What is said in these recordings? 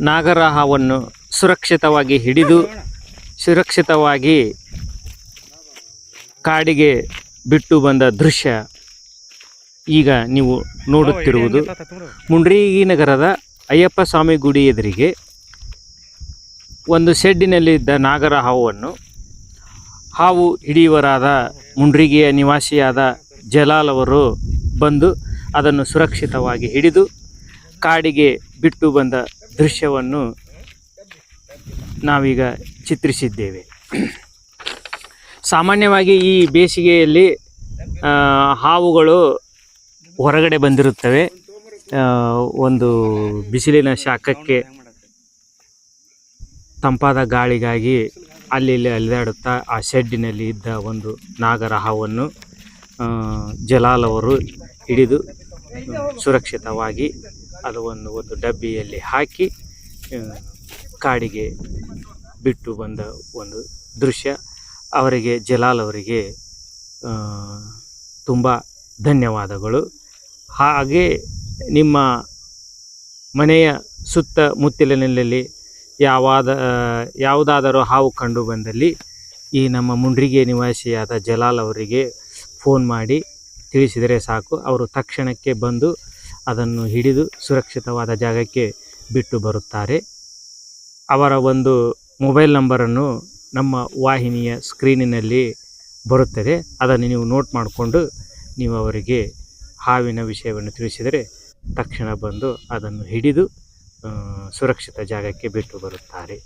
ನಾಗರಹಾವನ್ನು ಸುರಕ್ಷಿತವಾಗಿ ಹಿಡಿದು ಸುರಕ್ಷಿತವಾಗಿ ಕಾಡಿಗೆ ಬಿಟ್ಟು ಬಂದ ದೃಶ್ಯ ಈಗ ನೀವು ನೋಡುತ್ತಿರುವುದು. ಮುಂಡ್ರಿಗಿ ನಗರದ ಅಯ್ಯಪ್ಪ ಸ್ವಾಮಿ ಗುಡಿ ಎದುರಿಗೆ ಒಂದು ಶೆಡ್ಡಿನಲ್ಲಿದ್ದ ನಾಗರ ಹಾವನ್ನು ಹಾವು ಹಿಡಿಯುವರಾದ ಮುಂಡ್ರಿಗಿಯ ನಿವಾಸಿಯಾದ ಜಲಾಲ್ ಅವರು ಬಂದು ಅದನ್ನು ಸುರಕ್ಷಿತವಾಗಿ ಹಿಡಿದು ಕಾಡಿಗೆ ಬಿಟ್ಟು ಬಂದ ದೃಶ್ಯವನ್ನು ನಾವೀಗ ಚಿತ್ರಿಸಿದ್ದೇವೆ. ಸಾಮಾನ್ಯವಾಗಿ ಈ ಬೇಸಿಗೆಯಲ್ಲಿ ಹಾವುಗಳು ಹೊರಗಡೆ ಬಂದಿರುತ್ತವೆ. ಒಂದು ಬಿಸಿಲಿನ ಶಾಖಕ್ಕೆ ತಂಪಾದ ಗಾಳಿಗಾಗಿ ಅಲ್ಲಿ ಇಲ್ಲಿ ಅಲೆದಾಡುತ್ತಾ, ಆ ಶೆಡ್ಡಿನಲ್ಲಿ ಇದ್ದ ಒಂದು ನಾಗರ ಹಾವನ್ನು ಜಲಾಲವರು ಹಿಡಿದು ಸುರಕ್ಷಿತವಾಗಿ ಅದು ಒಂದು ಒಂದು ಡಬ್ಬಿಯಲ್ಲಿ ಹಾಕಿ ಕಾಡಿಗೆ ಬಿಟ್ಟು ಬಂದ ಒಂದು ದೃಶ್ಯ. ಅವರಿಗೆ ಜಲಾಲ್ ಅವರಿಗೆ ತುಂಬ ಧನ್ಯವಾದಗಳು. ಹಾಗೆ ನಿಮ್ಮ ಮನೆಯ ಸುತ್ತ ಸುತ್ತಮುತ್ತಲಿನಲ್ಲಿ ಯಾವಾದ ಯಾವುದಾದರೂ ಹಾವು ಕಂಡು ಬಂದಲ್ಲಿ ಈ ನಮ್ಮ ಮುಂಡ್ರಿಗೆ ನಿವಾಸಿಯಾದ ಜಲಾಲ್ ಅವರಿಗೆ ಫೋನ್ ಮಾಡಿ ತಿಳಿಸಿದರೆ ಸಾಕು. ಅವರು ತಕ್ಷಣಕ್ಕೆ ಬಂದು ಅದನ್ನು ಹಿಡಿದು ಸುರಕ್ಷಿತವಾದ ಜಾಗಕ್ಕೆ ಬಿಟ್ಟು ಬರುತ್ತಾರೆ. ಅವರ ಒಂದು ಮೊಬೈಲ್ ನಂಬರನ್ನು ನಮ್ಮ ವಾಹಿನಿಯ ಸ್ಕ್ರೀನಿನಲ್ಲಿ ಬರುತ್ತದೆ. ಅದನ್ನು ನೀವು ನೋಟ್ ಮಾಡಿಕೊಂಡು ನೀವು ಅವರಿಗೆ ಹಾವಿನ ವಿಷಯವನ್ನು ತಿಳಿಸಿದರೆ ತಕ್ಷಣ ಬಂದು ಅದನ್ನು ಹಿಡಿದು ಸುರಕ್ಷಿತ ಜಾಗಕ್ಕೆ ಬಿಟ್ಟು ಬರುತ್ತಾರೆ.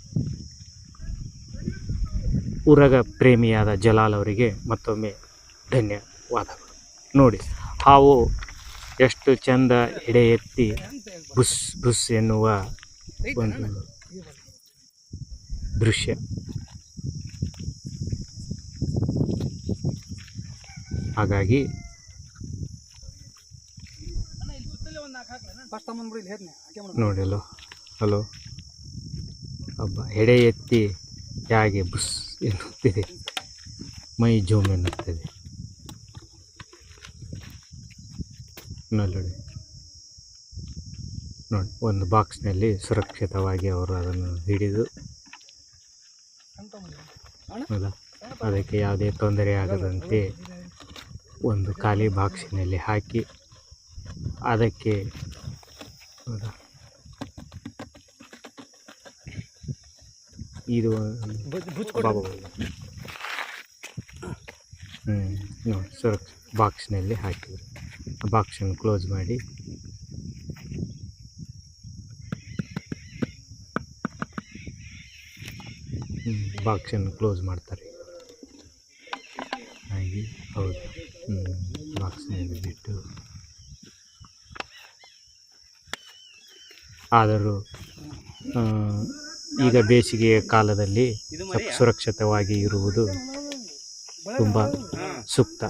ಉರಗ ಪ್ರೇಮಿಯಾದ ಜಲಾಲ್ ಅವರಿಗೆ ಮತ್ತೊಮ್ಮೆ ಧನ್ಯವಾದಗಳು. ನೋಡಿ, ಹಾವು ಎಷ್ಟು ಚಂದ ಎಡೆ ಎತ್ತಿ ಬುಸ್ ಬುಸ್ ಎನ್ನುವ ಒಂದು ದೃಶ್ಯ. ಹಾಗಾಗಿ ನೋಡಿ ಹಲೋ, ಒಬ್ಬ ಎಡೆ ಎತ್ತಿ ಹೇಗೆ ಬುಸ್ ಎನ್ನುತ್ತಿದೆ, ಮೈ ಜೋಮ್ ಎನ್ನುತ್ತದೆ. ನೋಡಿ ನೋಡಿ, ಒಂದು ಬಾಕ್ಸ್ನಲ್ಲಿ ಸುರಕ್ಷಿತವಾಗಿ ಅವರು ಅದನ್ನು ಹಿಡಿದು ಹೌದಾ? ಅದಕ್ಕೆ ಯಾವುದೇ ತೊಂದರೆ ಆಗದಂತೆ ಒಂದು ಖಾಲಿ ಬಾಕ್ಸಿನಲ್ಲಿ ಹಾಕಿ ಅದಕ್ಕೆ ಹೌದಾ? ಇದು ಹ್ಞೂ ನೋಡಿ, ಸುರಕ್ಷ ಬಾಕ್ಸ್ನಲ್ಲಿ ಹಾಕಿದ್ರು. ಬಾಕ್ಸನ್ನು ಕ್ಲೋಸ್ ಮಾಡಿ. ಬಾಕ್ಸನ್ನು ಕ್ಲೋಸ್ ಮಾಡ್ತಾರೆ. ಹಾಗೆ ಹೌದು. ಬಾಕ್ಸ್ನಲ್ಲಿ ಬಿಟ್ಟು. ಆದರೂ ಈಗ ಬೇಸಿಗೆಯ ಕಾಲದಲ್ಲಿ ಸುರಕ್ಷಿತವಾಗಿ ಇರುವುದು ತುಂಬ ಸೂಕ್ತ.